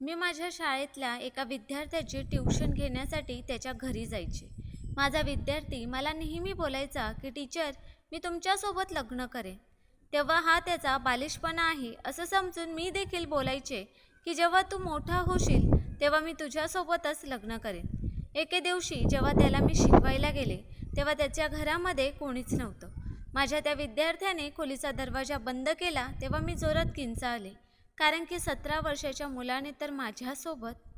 मी माझ्या शाळेतल्या एका विद्यार्थ्याची ट्युशन घेण्यासाठी त्याच्या घरी जायचे. माझा विद्यार्थी मला नेहमी बोलायचा की टीचर मी तुमच्यासोबत लग्न करेन. तेव्हा हा त्याचा बालिशपणा आहे असं समजून मी देखील बोलायचे की जेव्हा तू मोठा होशील तेव्हा मी तुझ्यासोबतच लग्न करेन. एके दिवशी जेव्हा त्याला मी शिकवायला गेले तेव्हा त्याच्या घरामध्ये कोणीच नव्हतं. माझ्या त्या विद्यार्थ्याने खोलीचा दरवाजा बंद केला तेव्हा मी जोरात किंचाळले. कारण की सतरा वर्षाच्या मुलाने तर माझ्यासोबत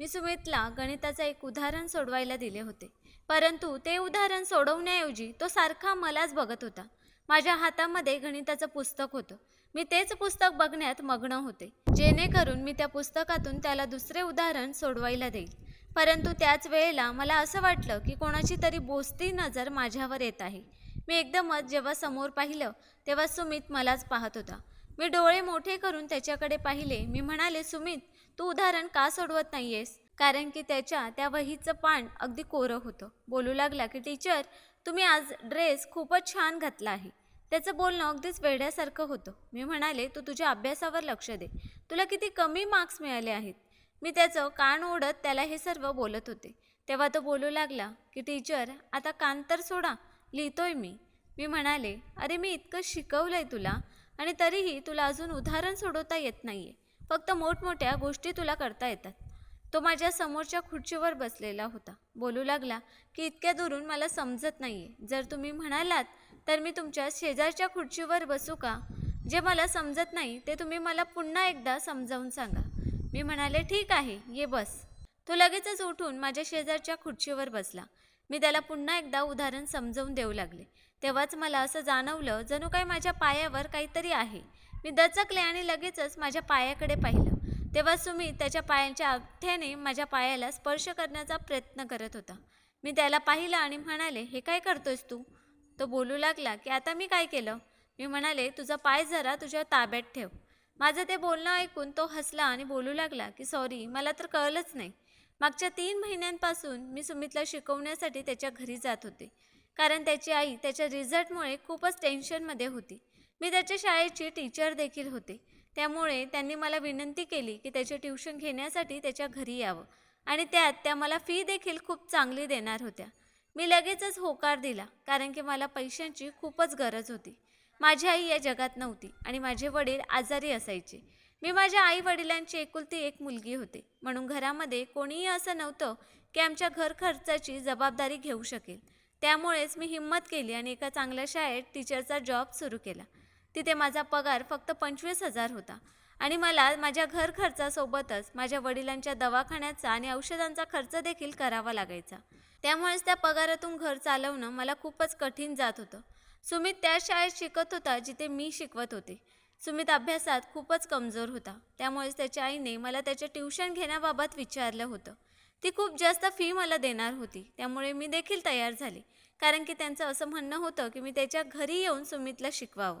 मी सुमितला गणिताचं एक उदाहरण सोडवायला दिले होते. परंतु ते उदाहरण सोडवण्याऐवजी तो सारखा मलाच बघत होता. माझ्या हातामध्ये गणिताचं पुस्तक होतं. मी तेच पुस्तक बघण्यात मग्न होते. जेणेकरून मी त्या पुस्तकातून त्याला दुसरे उदाहरण सोडवायला देईल. परंतु त्याच वेळेला मला असं वाटलं की कोणाची तरी बोसती नजर माझ्यावर येत आहे. मी एकदमच जेव्हा समोर पाहिलं तेव्हा सुमित मलाच पाहत होता. मी डोळे मोठे करून त्याच्याकडे पाहिले. मी म्हणाले सुमित तू उदाहरण का सोडवत नाहीयेस? कारण की त्याच्या त्या वहीचं पान अगदी कोरं होतं. बोलू लागला की टीचर तुम्ही आज ड्रेस खूपच छान घातला आहे. त्याचं बोलणं अगदीच वेड्यासारखं होतं. मी म्हणाले तू तुझ्या अभ्यासावर लक्ष दे. तुला किती कमी मार्क्स मिळाले आहेत. मी त्याचं कान ओढत त्याला हे सर्व बोलत होते. तेव्हा तो बोलू लागला की टीचर आता कान तर सोडा. लिहितोय मी. मी म्हणाले अरे मी इतकं शिकवलं आहे तुला. आणि तरीही तुला अजून उदाहरण सोडवता येत नाही आहे फक्त मोठमोठ्या गोष्टी तुला करता येतात. तो माझ्या समोरच्या खुर्चीवर बसलेला होता. बोलू लागला की इतक्या दुरून मला समजत नाही आहे जर तुम्ही म्हणालात तर मी तुमच्या शेजारच्या खुर्चीवर बसू का? जे मला समजत नाही ते तुम्ही मला पुन्हा एकदा समजावून सांगा. मी म्हणाले ठीक आहे ये बस. तो लगेचच उठून माझ्या शेजारच्या खुर्चीवर बसला. मी त्याला पुन्हा एकदा उदाहरण समजवून देऊ लागले. तेव्हाच मला असं जाणवलं जणू काही माझ्या पायावर काहीतरी आहे. मी दचकले आणि लगेचच माझ्या पायाकडे पाहिलं. तेव्हा सुमित त्याच्या पायांच्या अंगठ्याने माझ्या पायाला स्पर्श करण्याचा प्रयत्न करत होता. मी त्याला पाहिलं आणि म्हणाले हे काय करतोयस तू? तो बोलू लागला की आता मी काय केलं? मी म्हणाले तुझा पाय जरा तुझ्या ताब्यात ठेव. माझं ते बोलणं ऐकून तो हसला आणि बोलू लागला की सॉरी मला तर कळलंच नाही. मागच्या तीन महिन्यांपासून मी सुमितला शिकवण्यासाठी त्याच्या घरी जात होते. कारण त्याची आई त्याच्या रिझल्टमुळे खूपच टेन्शनमध्ये होती. मी त्याच्या शाळेची टीचर देखील होते. त्यामुळे त्यांनी मला विनंती केली की त्याचे ट्युशन घेण्यासाठी त्याच्या घरी यावं आणि त्यात त्या मला फी देखील खूप चांगली देणार होत्या. मी लगेचच होकार दिला कारण की मला पैशांची खूपच गरज होती. माझी आई या जगात नव्हती आणि माझे वडील आजारी असायचे. मी माझ्या आई वडिलांची एकुलती एक मुलगी होते. म्हणून घरामध्ये कोणीही असं नव्हतं की आमच्या घर खर्चाची जबाबदारी घेऊ शकेल. त्यामुळेच मी हिंमत केली आणि एका चांगल्या शाळेत टीचरचा जॉब सुरू केला. तिथे माझा पगार फक्त पंचवीस हजार होता आणि मला माझ्या घर खर्चासोबतच माझ्या वडिलांच्या दवाखान्याचा आणि औषधांचा खर्च देखील करावा लागायचा. त्यामुळेच त्या पगारातून घर चालवणं मला खूपच कठीण जात होतं. सुमित त्या शाळेत शिकत होता जिथे मी शिकवत होते. सुमित अभ्यासात खूपच कमजोर होता. त्यामुळेच त्याच्या आईने मला त्याचे ट्युशन घेण्याबाबत विचारलं होतं. ती खूप जास्त फी मला देणार होती. त्यामुळे मी देखील तयार झाले. कारण की त्यांचं असं म्हणणं होतं की मी त्याच्या घरी येऊन सुमितला शिकवावं.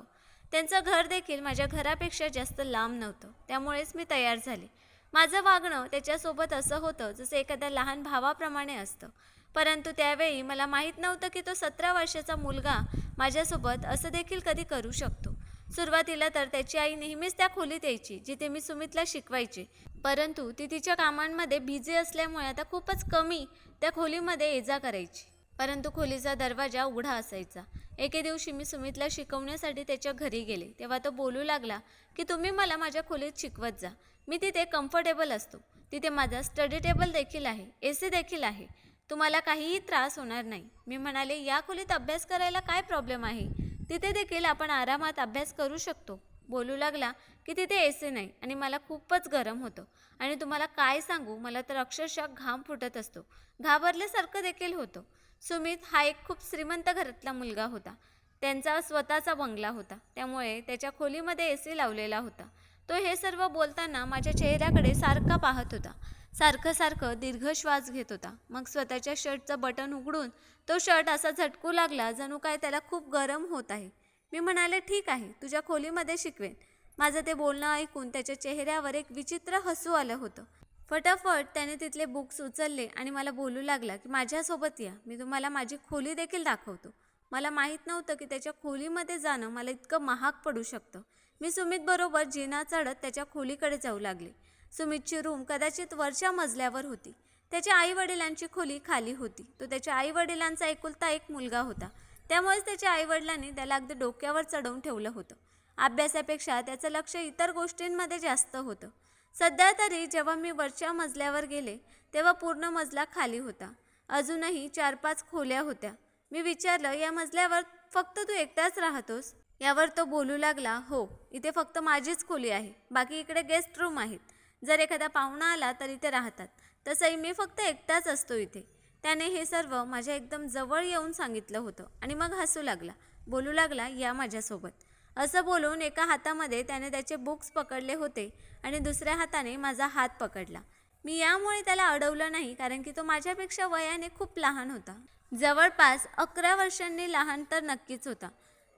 त्यांचं घर देखील माझ्या घरापेक्षा जास्त लांब नव्हतं. त्यामुळेच मी तयार झाले. माझं वागणं त्याच्यासोबत असं होतं जसं एखाद्या लहान भावाप्रमाणे असतं. परंतु त्यावेळी मला माहीत नव्हतं की तो सतरा वर्षाचा मुलगा माझ्यासोबत असं देखील कधी करू शकतो. सुरुवातीला तर त्याची आई नेहमीच त्या खोलीत यायची जिथे मी सुमितला शिकवायचे. परंतु ती तिच्या कामांमध्ये बिझी असल्यामुळे आता खूपच कमी त्या खोलीमध्ये ये जा करायची. परंतु खोलीचा दरवाजा उघडा असायचा. एके दिवशी मी सुमितला शिकवण्यासाठी त्याच्या घरी गेले. तेव्हा तो बोलू लागला की तुम्ही मला माझ्या खोलीत शिकवत जा. मी तिथे कम्फर्टेबल असतो. तिथे माझा स्टडी टेबल देखील आहे. ए सी देखील आहे. तुम्हाला काहीही त्रास होणार नाही. मी म्हणाले या खोलीत अभ्यास करायला काय प्रॉब्लेम आहे? तिथे देखील आपण आरामात अभ्यास करू शकतो. बोलू लागला की तिथे ए सी नाही आणि मला खूपच गरम होतं. आणि तुम्हाला काय सांगू मला तर अक्षरशः घाम फुटत असतो. घाबरल्यासारखं देखील होतं. सुमित हा एक खूप श्रीमंत घरातला मुलगा होता. त्यांचा स्वतःचा बंगला होता. त्यामुळे त्याच्या खोलीमध्ये ए सी लावलेला होता. तो हे सर्व बोलताना माझ्या चेहऱ्याकडे सारखा पाहत होता. सारखं सारखं दीर्घ श्वास घेत होता. मग स्वतःच्या शर्टचं बटन उघडून तो शर्ट असा झटकू लागला जणू काय त्याला खूप गरम होत आहे. मी म्हणाले ठीक आहे तुझ्या खोलीमध्ये शिकवेन. माझं ते बोलणं ऐकून त्याच्या चेहऱ्यावर एक विचित्र हसू आलं होतं. फटाफट त्याने तिथले बुक्स उचलले आणि मला बोलू लागला की माझ्यासोबत या मी तुम्हाला माझी खोली देखील दाखवतो. मला माहीत नव्हतं की त्याच्या खोलीमध्ये जाणं मला इतकं महाग पडू शकतं. मी सुमितबरोबर जिना चढत त्याच्या खोलीकडे जाऊ लागले. सुमितची रूम कदाचित वरच्या मजल्यावर होती. त्याच्या आई वडिलांची खोली खाली होती. तो त्याच्या आई वडिलांचा एकुलता एक मुलगा होता. त्यामुळेच त्याच्या आई वडिलांनी त्याला अगदी डोक्यावर चढवून ठेवलं होतं. अभ्यासापेक्षा त्याचं लक्ष इतर गोष्टींमध्ये जास्त होतं. सध्या तरी जेव्हा मी वरच्या मजल्यावर गेले तेव्हा पूर्ण मजला खाली होता. अजूनही चार पाच खोल्या होत्या. मी विचारलं या मजल्यावर फक्त तू एकटाच राहतोस? यावर तो बोलू लागला हो इथे फक्त माझीच खोली आहे. बाकी इकडे गेस्ट रूम आहेत. जर एखादा पाहुणा आला तर इथे राहतात. तसंही मी फक्त एकटाच असतो इथे. त्याने हे सर्व माझ्या एकदम जवळ येऊन सांगितलं होतं आणि मग हसू लागला बोलू लागला या माझ्यासोबत. असं बोलून एका हातामध्ये त्याने त्याचे बुक्स पकडले होते आणि दुसऱ्या हाताने माझा हात पकडला. मी यामुळे त्याला अडवलं नाही कारण की तो माझ्यापेक्षा वयाने खूप लहान होता. जवळपास अकरा वर्षांनी लहान तर नक्कीच होता.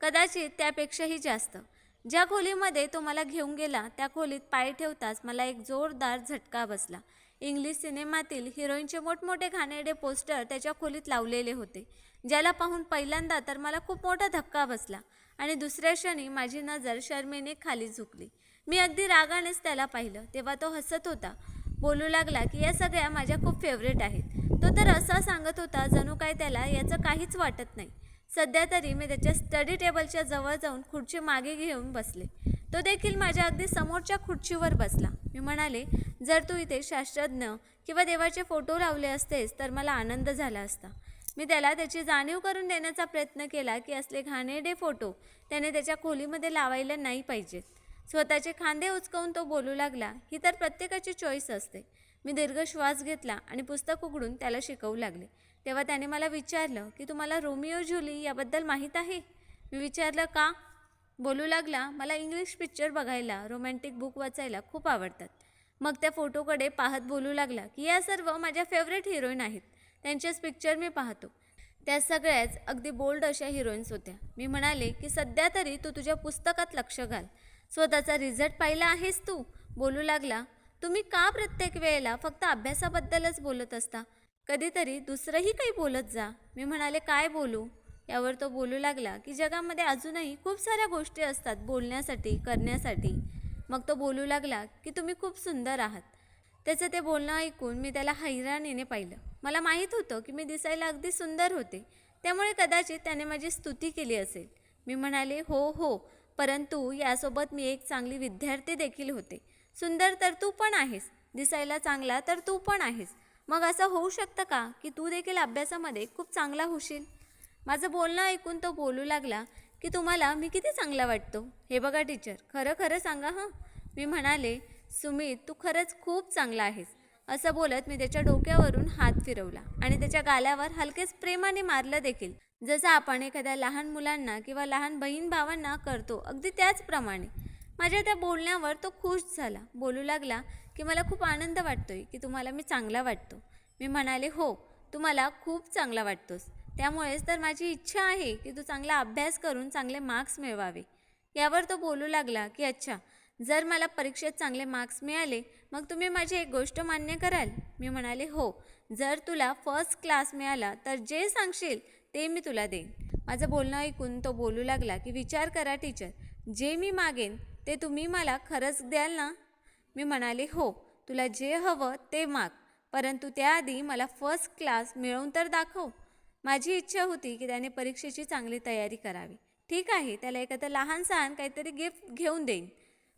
कदाचित त्यापेक्षाही जास्त. ज्या खोलीमध्ये तो मला घेऊन गेला त्या खोलीत पाय ठेवताच मला एक जोरदार झटका बसला. इंग्लिश सिनेमातील हिरोईनचे मोठमोठे घाणेरडे पोस्टर त्याच्या खोलीत लावलेले होते. ज्याला पाहून पहिल्यांदा तर मला खूप मोठा धक्का बसला आणि दुसऱ्या क्षणी माझी नजर शर्मेने खाली झुकली. मी अगदी रागानेच त्याला पाहिलं. तेव्हा तो हसत होता. बोलू लागला की या सगळ्या माझ्या खूप फेवरेट आहेत. तो तर असा सांगत होता जणू काय त्याला याचं काहीच वाटत नाही. सध्या तरी मी त्याच्या स्टडी टेबलच्या जवळ जाऊन खुर्ची मागे घेऊन बसले. तो देखील माझ्या अगदी समोरच्या खुर्चीवर बसला. मी म्हणाले जर तू इथे शास्त्रज्ञ किंवा देवाचे फोटो लावले असतेस तर मला आनंद झाला असता. मी त्याला त्याची जाणीव करून देण्याचा प्रयत्न केला की असले घाणेरडे फोटो त्याने त्याच्या खोलीमध्ये लावायला नाही पाहिजेत स्वतःचे खांदे उचकवून तो बोलू लागला ही तर प्रत्येकाची चॉईस असते. मी दीर्घ श्वास घेतला आणि पुस्तक उघडून त्याला शिकवू लागले. तेव्हा त्याने मला विचारलं की तुम्हाला रोमिओ जुली याबद्दल माहीत आहे? मी विचारलं का? बोलू लागला मला इंग्लिश पिक्चर बघायला रोमॅन्टिक बुक वाचायला खूप आवडतात. मग त्या फोटोकडे पाहत बोलू लागला की या सर्व माझ्या फेवरेट हिरोईन आहेत. त्यांचेच पिक्चर मी पाहतो. त्या सगळ्याच अगदी बोल्ड अशा हिरोईन्स होत्या. मी म्हणाले की सध्या तरी तू तुझ्या पुस्तकात लक्ष घाल. स्वतःचा रिझल्ट पाहिला आहेस तू? बोलू लागला तुम्ही का प्रत्येक वेळेला फक्त अभ्यासाबद्दलच बोलत असता? कधीतरी दुसरंही काही बोलत जा. मी म्हणाले काय बोलू? यावर तो बोलू लागला की जगामध्ये अजूनही खूप साऱ्या गोष्टी असतात बोलण्यासाठी करण्यासाठी. मग तो बोलू लागला की तुम्ही खूप सुंदर आहात. त्याचं ते बोलणं ऐकून मी त्याला हैराणीने पाहिलं. मला माहीत होतं की मी दिसायला अगदी सुंदर होते. त्यामुळे कदाचित त्याने माझी स्तुती केली असेल. मी म्हणाले हो हो. परंतु यासोबत मी एक चांगली विद्यार्थी देखील होते. सुंदर तर तू पण आहेस. दिसायला चांगला तर तू पण आहेस. मग असं होऊ शकतं का की तू देखील अभ्यासामध्ये खूप चांगला होशील? माझं बोलणं ऐकून तो बोलू लागला की तुम्हाला मी किती चांगला वाटतो? हे बघा टीचर खरं खरं सांगा हां. मी म्हणाले सुमित तू खरंच खूप चांगला आहेस. असं बोलत मी त्याच्या डोक्यावरून हात फिरवला आणि त्याच्या गालावर हलकेच प्रेमाने मारलं देखील. जसं आपण एखाद्या लहान मुलांना किंवा लहान बहीण भावांना करतो अगदी त्याचप्रमाणे. माझ्या त्या बोलण्यावर तो खुश झाला. बोलू लागला की मला खूप आनंद वाटतो आहे की तुम्हाला मी चांगला वाटतो. मी म्हणाले हो तुम्हाला खूप चांगला वाटतोस. त्यामुळेच तर माझी इच्छा आहे की तू चांगला अभ्यास करून चांगले मार्क्स मिळवावे. यावर तो बोलू लागला की अच्छा जर मला परीक्षेत चांगले मार्क्स मिळाले मग तुम्ही माझी एक गोष्ट मान्य कराल. मी म्हणाले हो जर तुला फर्स्ट क्लास मिळाला तर जे सांगशील ते मी तुला देईन. माझं बोलणं ऐकून तो बोलू लागला की विचार करा टीचर. जे मी मागेन ते तुम्ही मला खरंच द्याल ना? मी म्हणाले हो तुला जे हवं ते माग परंतु त्याआधी मला फर्स्ट क्लास मिळवून तर दाखव. माझी इच्छा होती की त्याने परीक्षेची चांगली तयारी करावी. ठीक आहे त्याला एखादं लहान सहान काहीतरी गिफ्ट घेऊन देईन.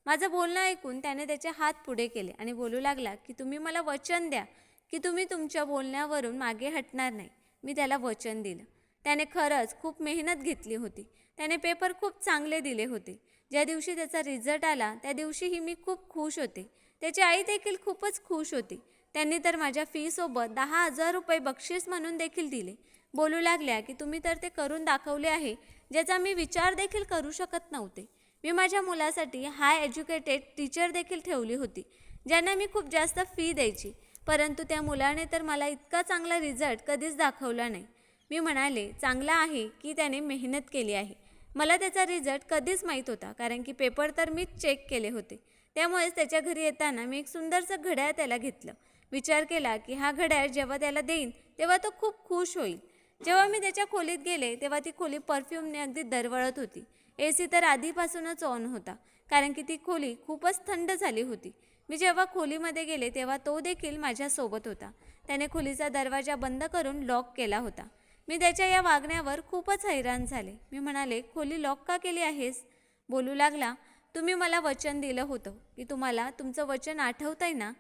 माझं बोलणं ऐकून त्याने त्याचे हात पुढे केले आणि बोलू लागला की तुम्ही मला वचन द्या की तुम्ही तुमच्या बोलण्यावरून मागे हटणार नाही. मी त्याला वचन दिलं. त्याने खरंच खूप मेहनत घेतली होती. त्याने पेपर खूप चांगले दिले होते. ज्या दिवशी त्याचा रिझल्ट आला त्या दिवशीही मी खूप खुश होते. त्याची आई देखील खूपच खुश होती. त्यांनी तर माझ्या फीसोबत दहा हजार रुपये बक्षीस म्हणून देखील दिले. बोलू लागल्या की तुम्ही तर ते करून दाखवले आहे ज्याचा मी विचार देखील करू शकत नव्हते. मी माझ्या मुलासाठी हाय एज्युकेटेड टीचर देखील ठेवली होती ज्यांना मी खूप जास्त फी द्यायची. परंतु त्या मुलाने तर मला इतका चांगला रिझल्ट कधीच दाखवला नाही. मी म्हणाले चांगला आहे की त्याने मेहनत केली आहे. मला त्याचा रिझल्ट कधीच माहीत होता कारण की पेपर तर मीच चेक केले होते. त्यामुळेच त्याच्या घरी येताना मी एक सुंदरसं घड्याळ त्याला घेतलं. विचार केला की हा घड्याळ जेव्हा त्याला देईन तेव्हा तो खूप खुश होईल. जेव्हा मी त्याच्या खोलीत गेले तेव्हा ती खोली परफ्यूमने अगदी दरवळत होती. ए सी तर आधीपासूनच ऑन होता कारण की ती खोली खूपच थंड झाली होती. मी जेव्हा खोलीमध्ये गेले तेव्हा तो देखील माझ्यासोबत होता. त्याने खोलीचा दरवाजा बंद करून लॉक केला होता. मी त्याच्या या वागण्यावर खूपच हैराण झाले. मी म्हणाले खोली लॉक का केली आहेस? बोलू लागला तुम्ही मला वचन दिलं होतं. की तुम्हाला तुमचं वचन आठवतंय ना?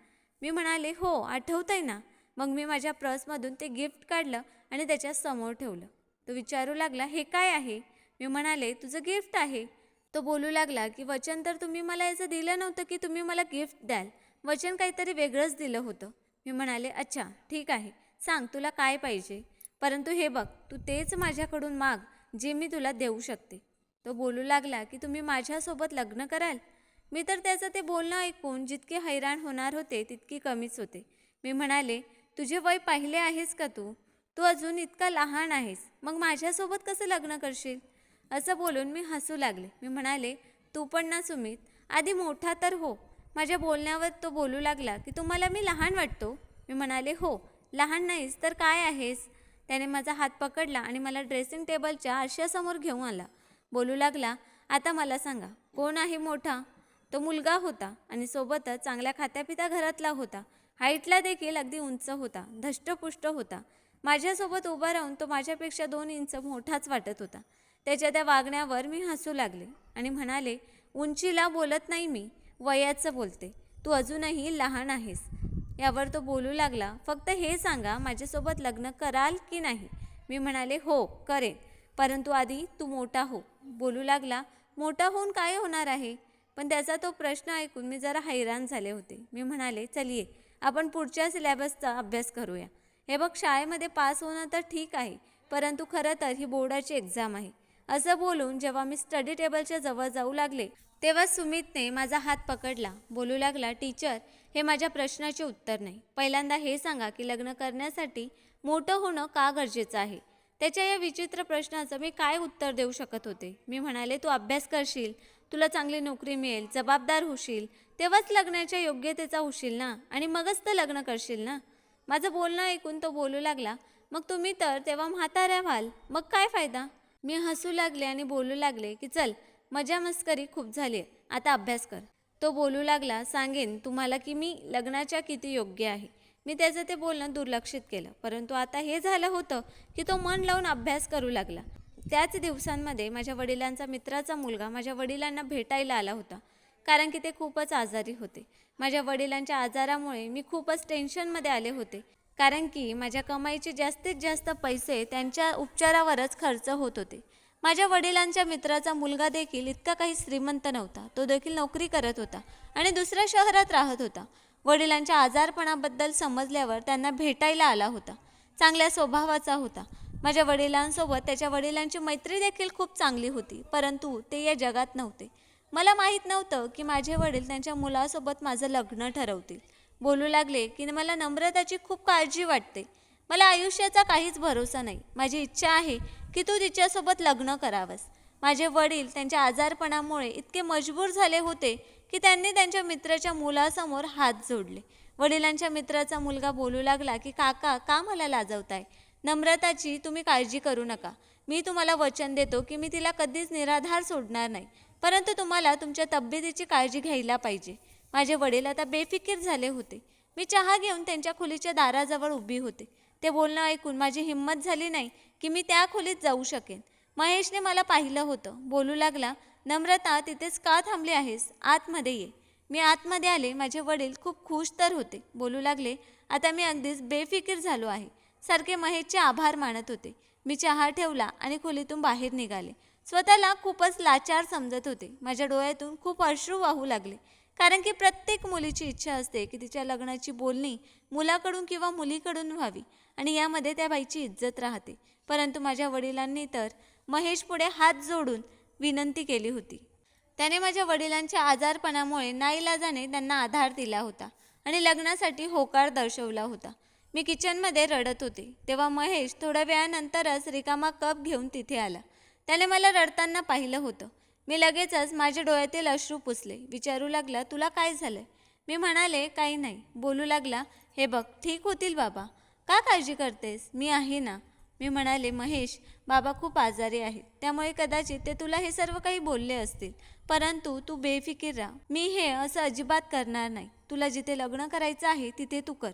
मी म्हणाले हो आठवतंय ना. मग मी माझ्या पर्समधून ते गिफ्ट काढलं आणि त्याच्यासमोर ठेवलं. तो विचारू लागला हे काय आहे? मी म्हणाले तुझं गिफ्ट आहे. तो बोलू लागला की वचन तर तुम्ही मला याचं दिलं नव्हतं की तुम्ही मला गिफ्ट द्याल. वचन काहीतरी वेगळंच दिलं होतं. मी म्हणाले अच्छा ठीक आहे. सांग तुला काय पाहिजे? परंतु हे बघ तू तेच माझ्याकडून माग जे मी तुला देऊ शकते. तो बोलू लागला की तुम्ही माझ्यासोबत लग्न कराल? मी तर त्याचं ते बोलणं ऐकून जितके हैराण होणार होते तितकी कमीच होते. मी म्हणाले तुझे वय पाहिले आहेस का तू? तू अजून इतका लहान आहेस मग माझ्यासोबत कसं लग्न करशील? असं बोलून मी हसू लागले. मी म्हणाले तू पण ना सुमित. आधी मोठा तर हो. माझ्या बोलण्यावर तो बोलू लागला की तुम्हाला मी लहान वाटतो? मी म्हणाले हो. लहान नाहीस तर काय आहेस? त्याने माझा हात पकडला आणि मला ड्रेसिंग टेबलच्या आरशासमोर घेऊन आला. बोलू लागला आता मला सांगा कोण आहे मोठा? तो मुलगा होता आणि सोबतच चांगल्या खात्यापिता घरातला होता. हाईटला देखील अगदी उंच होता धष्टपुष्ट होता. माझ्यासोबत उभा राहून तो माझ्यापेक्षा दोन इंच मोठाच वाटत होता. त्याच्या त्या वागण्यावर मी हसू लागले आणि म्हणाले उंचीला बोलत नाही मी वयाचं बोलते. तू अजूनही लहान आहेस. यावर तो बोलू लागला फक्त हे सांगा माझ्यासोबत लग्न कराल की नाही? मी म्हणाले हो करेन. परंतु आधी तू मोठा हो. बोलू लागला मोठा होऊन काय होणार आहे? पण त्याचा तो प्रश्न ऐकून मी जरा हैराण झाले होते. मी म्हणाले चलिये आपण पुढच्या सिलेबसचा अभ्यास करूया. हे बघ शाळेमध्ये पास होणं तर ठीक आहे परंतु खरं तर ही बोर्डाची एक्झाम आहे. असं बोलून जेव्हा मी स्टडी टेबलच्या जवळ जाऊ लागले तेव्हा सुमितने माझा हात पकडला. बोलू लागला टीचर हे माझ्या प्रश्नाचे उत्तर नाही. पहिल्यांदा हे सांगा की लग्न करण्यासाठी मोठं होणं का गरजेचं आहे? त्याच्या या विचित्र प्रश्नाचं मी काय उत्तर देऊ शकत होते? मी म्हणाले तू अभ्यास करशील तुला चांगली नोकरी मिळेल जबाबदार होशील. तेव्हाच लग्नाच्या योग्यतेचा होशील ना? आणि मगच तर लग्न करशील ना? माझं बोलणं ऐकून तो बोलू लागला मग तुम्ही तर तेव्हा म्हाताऱ्या व्हाल. मग काय फायदा? मी हसू लागले आणि बोलू लागले की चल मजा मस्करी खूप झाली आहे. आता अभ्यास कर. तो बोलू लागला सांगेन तुम्हाला की मी लग्नाच्या किती योग्य आहे. मी त्याचं ते बोलणं दुर्लक्षित केलं परंतु आता हे झालं होतं की तो मन लावून अभ्यास करू लागला. त्याच दिवसांमध्ये माझ्या वडिलांचा मित्राचा मुलगा माझ्या वडिलांना भेटायला आला होता कारण की ते खूपच आजारी होते. माझ्या वडिलांच्या आजारामुळे मी खूपच टेन्शनमध्ये आले होते. कारण की माझ्या कमाईचे जास्तीत जास्त पैसे त्यांच्या उपचारावरच खर्च होत होते. माझ्या वडिलांच्या मित्राचा मुलगा देखील इतका काही श्रीमंत नव्हता. तो देखील नोकरी करत होता आणि दुसऱ्या शहरात राहत होता. वडिलांच्या आजारपणाबद्दल समजल्यावर त्यांना भेटायला आला होता. चांगल्या स्वभावाचा होता. माझ्या वडिलांसोबत त्याच्या वडिलांची मैत्री देखील खूप चांगली होती परंतु ते या जगात नव्हते. मला माहीत नव्हतं की माझे वडील त्यांच्या मुलासोबत माझं लग्न ठरवतील. बोलू लागले की मला नम्रताची खूप काळजी वाटते. मला आयुष्याचा काहीच भरोसा नाही. माझी इच्छा आहे की तू तिच्यासोबत लग्न करावंस. माझे वडील त्यांच्या आजारपणामुळे इतके मजबूर झाले होते की त्यांनी त्यांच्या मित्राच्या मुलासमोर हात जोडले. वडिलांच्या मित्राचा मुलगा बोलू लागला की काका का मला लाजवताय? नम्रताची तुम्ही काळजी करू नका. मी तुम्हाला वचन देतो की मी तिला कधीच निराधार सोडणार नाही. परंतु तुम्हाला तुमच्या तब्येतीची काळजी घ्यायला पाहिजे. माझे वडील आता बेफिकीर झाले होते. मी चहा घेऊन त्यांच्या खोलीच्या दाराजवळ उभी होते. ते बोलणं ऐकून माझी हिंमत झाली नाही की मी त्या खोलीत जाऊ शकेन. महेशने मला पाहिलं होतं. बोलू लागला नम्रता तिथेच का थांबली आहेस? आतमध्ये ये. मी आतमध्ये आले. माझे वडील खूप खुश तर होते. बोलू लागले आता मी अगदीच बेफिकीर झालो आहे. सारखे महेशचे आभार मानत होते. मी चहा ठेवला आणि खोलीतून बाहेर निघाले. स्वतःला खूपच लाचार समजत होते. माझ्या डोळ्यातून खूप अश्रू वाहू लागले. कारण की प्रत्येक मुलीची इच्छा असते की तिच्या लग्नाची बोलणी मुलाकडून किंवा मुलीकडून व्हावी आणि यामध्ये त्या बाईची इज्जत राहते. परंतु माझ्या वडिलांनी तर महेश पुढे हात जोडून विनंती केली होती. त्याने माझ्या वडिलांच्या आजारपणामुळे नाईलाजाने त्यांना आधार दिला होता आणि लग्नासाठी होकार दर्शवला होता. मी किचनमध्ये रडत होते. तेव्हा महेश थोड्या वेळानंतरच रिकामा कप घेऊन तिथे आला. त्याने मला रडताना पाहिलं होतं. मी लगेचच माझ्या डोळ्यातील अश्रू पुसले. विचारू लागला तुला काय झालं मी म्हणाले काही नाही. बोलू लागला हे बघ ठीक होतील बाबा. का काळजी करतेस? मी आहे ना. मी म्हणाले महेश बाबा खूप आजारी आहेत. त्यामुळे कदाचित ते तुला हे सर्व काही बोलले असतील. परंतु तू बेफिकीर राहा. मी हे असं अजिबात करणार नाही. तुला जिथे लग्न करायचं आहे तिथे तू कर.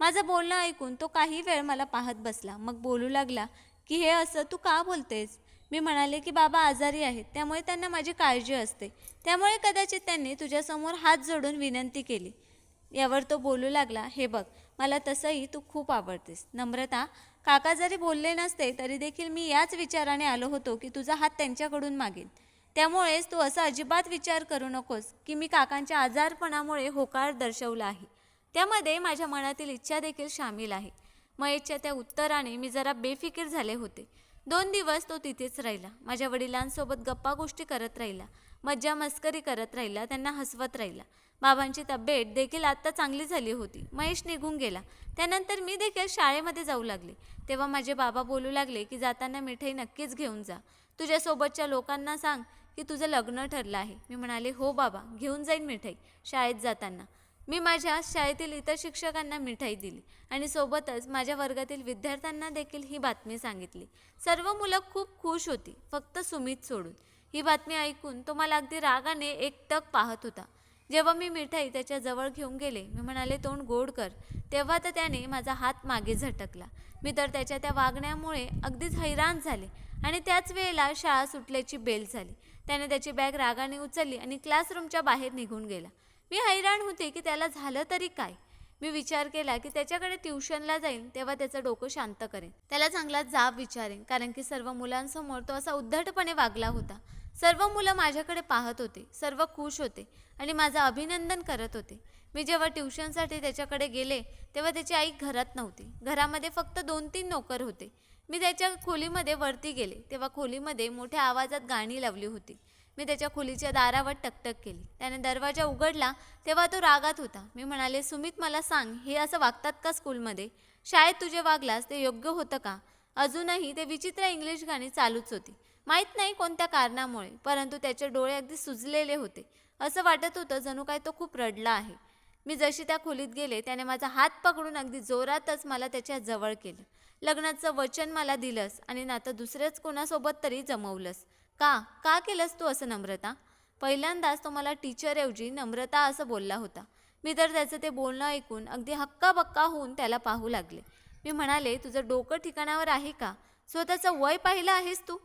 माझं बोलणं ऐकून तो काही वेळ मला पाहत बसला. मग बोलू लागला की हे असं तू का बोलतेस? मी म्हणाले की बाबा आजारी आहेत. त्यामुळे त्यांना माझी काळजी असते. त्यामुळे कदाचित त्यांनी तुझ्यासमोर हात जोडून विनंती केली. यावर तो बोलू लागला हे बघ मला तसंही तू खूप आवडतेस. नम्रता काका जरी बोलले नसते तरी देखील मी याच विचाराने आलो होतो की तुझा हात त्यांच्याकडून मागेन. त्यामुळेच तू असा अजिबात विचार करू नकोस की मी काकांच्या आजारपणामुळे होकार दर्शवला आहे. त्यामध्ये माझ्या मनातील इच्छा देखील सामील आहे. मयेच्या त्या उत्तराने मी जरा बेफिकीर झाले होते. दोन दिवस तो तिथेच राहिला. माझ्या वडिलांसोबत गप्पा गोष्टी करत राहिला. मज्जा मस्करी करत राहिला. त्यांना हसवत राहिला. बाबांची तब्येत देखील आत्ता चांगली झाली होती. महेश निघून गेला. त्यानंतर मी देखील शाळेमध्ये जाऊ लागले. तेव्हा माझे बाबा बोलू लागले की जाताना मिठाई नक्कीच घेऊन जा. तुझ्यासोबतच्या लोकांना सांग की तुझं लग्न ठरलं आहे. मी म्हणाले हो बाबा घेऊन जाईन मिठाई शाळेत जाताना. मी माझ्या शाळेतील इतर शिक्षकांना मिठाई दिली आणि सोबतच माझ्या वर्गातील विद्यार्थ्यांना देखील ही बातमी सांगितली. सर्व मुलं खूप खुश होती फक्त सुमित सोडून. ही बातमी ऐकून तो मला अगदी रागाने एकटक पाहत होता. जेव्हा मी मिठाई त्याच्याजवळ घेऊन गेले मी म्हणाले तोंड गोड कर. तेव्हा तर त्याने माझा हात मागे झटकला. मी तर त्याच्या त्या वागण्यामुळे अगदीच हैराण झाले आणि त्याच वेळेला शाळा सुटल्याची बेल झाली. त्याने त्याची बॅग रागाने उचलली आणि क्लासरूमच्या बाहेर निघून गेला. मी हैराण होते की त्याला झालं तरी काय? मी विचार केला की त्याच्याकडे ट्युशनला जाईन तेव्हा त्याचं डोकं शांत करेन. त्याला चांगला जाब विचारेन कारण की सर्व मुलांसमोर तो असा उद्धटपणे वागला होता. सर्व मुलं माझ्याकडे पाहत होते सर्व खुश होते आणि माझं अभिनंदन करत होते. मी जेव्हा ट्युशनसाठी त्याच्याकडे गेले तेव्हा त्याची आई घरात नव्हती. घरामध्ये फक्त दोन तीन नोकर होते. मी त्याच्या खोलीमध्ये वरती गेले तेव्हा खोलीमध्ये मोठ्या आवाजात गाणी लावली होती. मी त्याच्या खोलीच्या दारावर टकटक केली. त्याने दरवाजा उघडला तेव्हा तो रागात होता. मी म्हणाले सुमित मला सांग हे असं वागतात का स्कूलमध्ये? शाळेत तुझे वागलास ते योग्य होतं का? अजूनही ते विचित्र इंग्लिश गाणी चालूच होती. माहीत नाही कोणत्या कारणामुळे परंतु त्याचे डोळे अगदी सुजलेले होते. असं वाटत होतं जणू काय तो खूप रडला आहे. मी जशी त्या खोलीत गेले त्याने माझा हात पकडून अगदी जोरातच मला त्याच्याजवळ केलं. लग्नाचं वचन मला दिलंस आणि नातं दुसऱ्याच कोणासोबत तरी जमवलंस. का? का केलंस तू असं नम्रता? पहिल्यांदाच तो मला टीचरऐवजी नम्रता असं बोलला होता. मी तर त्याचं ते बोलणं ऐकून अगदी हक्काबक्का होऊन त्याला पाहू लागले. मी म्हणाले तुझं डोकं ठिकाणावर आहे का? स्वतःचं वय पाहिलं आहेस तू?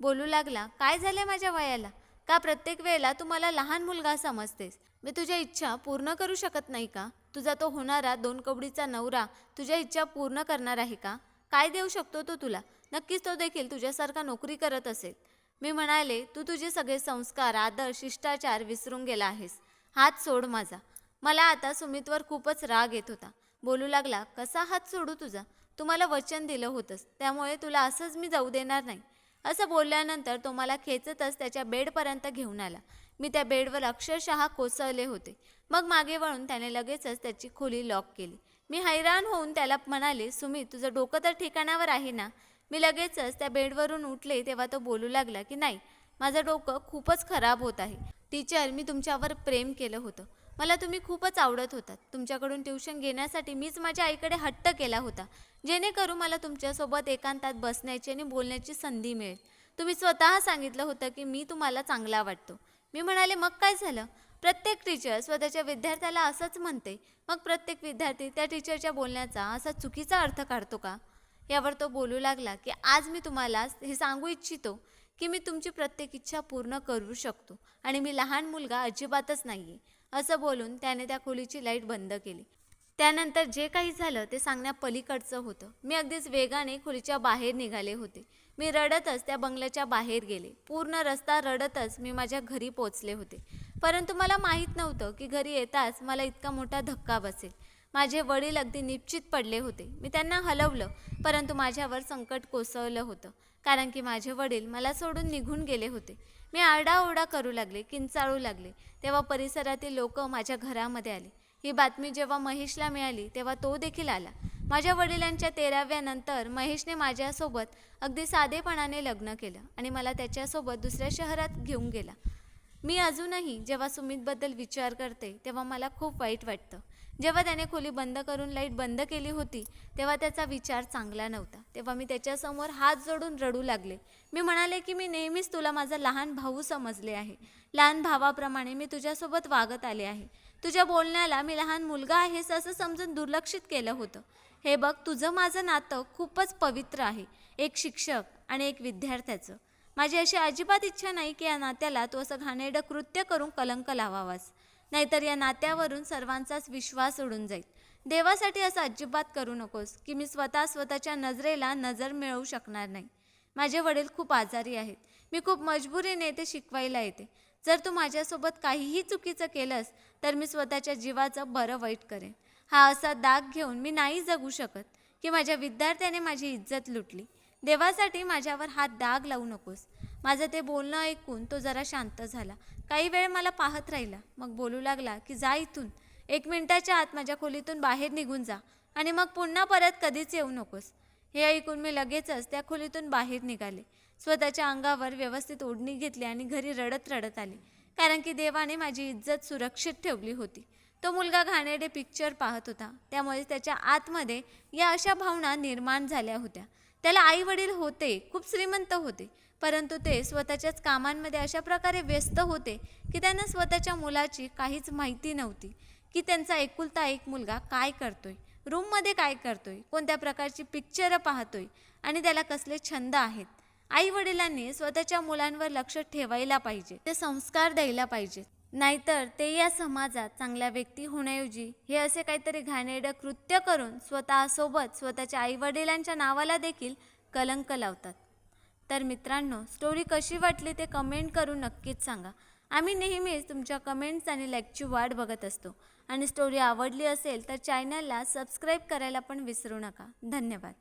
बोलू लागला काय झालं माझ्या वयाला? का प्रत्येक वेळेला तू मला लहान मुलगा समजतेस? मी तुझ्या इच्छा पूर्ण करू शकत नाही का? तुझा तो होणारा दोन कवडीचा नवरा तुझ्या इच्छा पूर्ण करणार आहे का? काय देऊ शकतो तो तुला? नक्कीच तो देखील तुझ्यासारखा नोकरी करत असेल. मी म्हणाले तू तुझे सगळे संस्कार आदर शिष्टाचार विसरून गेला आहेस. हात सोड माझा. मला आता सुमितवर खूपच राग येत होता. बोलू लागला कसा हात सोडू तुझा? तू मला वचन दिलं होतंस त्यामुळे तुला असंच मी जाऊ देणार नाही. असं बोलल्यानंतर तो मला खेचतच त्याच्या बेडपर्यंत घेऊन आला. मी त्या बेडवर अक्षरशः कोसळले होते. मग मागे वळून त्याने लगेचच त्याची खोली लॉक केली. मी हैराण होऊन त्याला म्हणाले सुमित तुझं डोकं तर ठिकाणावर आहे ना? मी लगेचच त्या बेडवरून उठले तेव्हा तो बोलू लागला की नाही माझं डोकं खूपच खराब होत आहे. टीचर मी तुमच्यावर प्रेम केलं होतं. मला तुम्ही खूपच आवडत होतात. तुमच्याकडून ट्युशन घेण्यासाठी मीच माझ्या आईकडे हट्ट केला होता. जेणेकरून मला तुमच्यासोबत एकांतात बसण्याची आणि बोलण्याची संधी मिळेल. तुम्ही स्वतः सांगितलं होतं की मी तुम्हाला चांगला वाटतो. मी म्हणाले मग काय झालं? प्रत्येक टीचर स्वतःच्या विद्यार्थ्याला असंच म्हणते. मग प्रत्येक विद्यार्थी त्या टीचरच्या बोलण्याचा असा चुकीचा अर्थ काढतो का? यावर तो बोलू लागला की आज मी तुम्हाला हे सांगू इच्छितो की मी तुमची प्रत्येक इच्छा पूर्ण करू शकतो आणि मी लहान मुलगा अजिबातच नाही आहे असं बोलून त्याने त्या खोलीची लाइट बंद केली. त्यानंतर जे काही झालं ते सांगण्यापलीकडचं होतं. मी अगदीच वेगाने खोलीच्या बाहेर निघाले होते. मी रडतच त्या बंगल्याच्या बाहेर गेले. पूर्ण रस्ता रडतच मी माझ्या घरी पोचले होते. परंतु मला माहीत नव्हतं की घरी येताच मला इतका मोठा धक्का बसेल. माझे वडील अगदी निश्चित पडले होते. मी त्यांना हलवलं परंतु माझ्यावर संकट कोसळलं होतं कारण की माझे वडील मला सोडून निघून गेले होते. मी आरडाओरडा करू लागले किंचाळू लागले. तेव्हा परिसरातील लोक माझ्या घरामध्ये आले. ही बातमी जेव्हा महेशला मिळाली तेव्हा तो देखील आला. माझ्या वडिलांच्या तेराव्यानंतर महेशने माझ्यासोबत अगदी साधेपणाने लग्न केलं आणि मला त्याच्यासोबत दुसऱ्या शहरात घेऊन गेला. मी अजूनही जेव्हा सुमितबद्दल विचार करते तेव्हा मला खूप वाईट वाटतं. जेव्हा त्याने खोली बंद करून लाइट बंद केली होती तेव्हा त्याचा विचार चांगला नव्हता. तेव्हा मी त्याच्यासमोर हात जोडून रडू लागले. मी म्हणाले की मी नेहमीच तुला माझा लहान भाऊ समजले आहे. लहान भावाप्रमाणे मी तुझ्यासोबत वागत आले आहे. तुझ्या बोलण्याला मी लहान मुलगा आहेस असं समजून दुर्लक्षित केलं होतं. हे बघ तुझं माझं नातं खूपच पवित्र आहे. एक शिक्षक आणि एक विद्यार्थ्याचं. माझी अशी अजिबात इच्छा नाही की या नात्याला तू असं घाणेरडं कृत्य करून कलंक लावावास. नाहीतर या नात्यावरून सर्वांचाच विश्वास उडून जाईल. देवासाठी असं अजिबात करू नकोस की मी स्वतः स्वतःच्या नजरेला नजर मिळवू शकणार नाही. माझे वडील खूप आजारी आहेत. मी खूप मजबुरीने ते शिकवायला येते. जर तू माझ्यासोबत काहीही चुकीचं केलंस तर मी स्वतःच्या जीवाचं बरं वाईट करेन. हा असा दाग घेऊन मी नाही जगू शकत की माझ्या विद्यार्थ्याने माझी इज्जत लुटली. देवासाठी माझ्यावर हात दाग लावू नकोस. माझं ते बोलणं ऐकून तो जरा शांत झाला. काही वेळ मला पाहत राहिला. मग बोलू लागला की जा इथून. एक मिनिटाच्या आत माझ्या खोलीतून बाहेर निघून जा आणि मग पुन्हा परत कधीच येऊ नकोस. हे ऐकून मी लगेचच त्या खोलीतून बाहेर निघाले. स्वतःच्या अंगावर व्यवस्थित ओढणी घेतली आणि घरी रडत रडत आले. कारण की देवाने माझी इज्जत सुरक्षित ठेवली होती. तो मुलगा घाणेरडे पिक्चर पाहत होता. त्यामुळे त्याच्या आतमध्ये या अशा भावना निर्माण झाल्या होत्या. त्याला आई वडील होते खूप श्रीमंत होते. परंतु ते स्वतःच्याच कामांमध्ये अशा प्रकारे व्यस्त होते की त्यांना स्वतःच्या मुलाची काहीच माहिती नव्हती की त्यांचा एकुलता एक मुलगा काय करतोय रूममध्ये काय करतोय कोणत्या प्रकारची पिक्चरं पाहतोय आणि त्याला कसले छंद आहेत. आई वडिलांनी स्वतःच्या मुलांवर लक्ष ठेवायला पाहिजे ते संस्कार द्यायला पाहिजेत नाहीतर ते या समाजात चांगल्या व्यक्ती होण्याऐवजी हे असे काहीतरी घाणेरडं कृत्य करून स्वतःसोबत स्वतःच्या आईवडिलांच्या नावाला देखील कलंक लावतात. तर मित्रांनो स्टोरी कशी वाटली ते कमेंट करून नक्कीच सांगा. आम्ही नेहमीच तुमच्या कमेंट्स आणि लाईकची वाट बघत असतो. आणि स्टोरी आवडली असेल तर चॅनलला सबस्क्राईब करायला पण विसरू नका. धन्यवाद.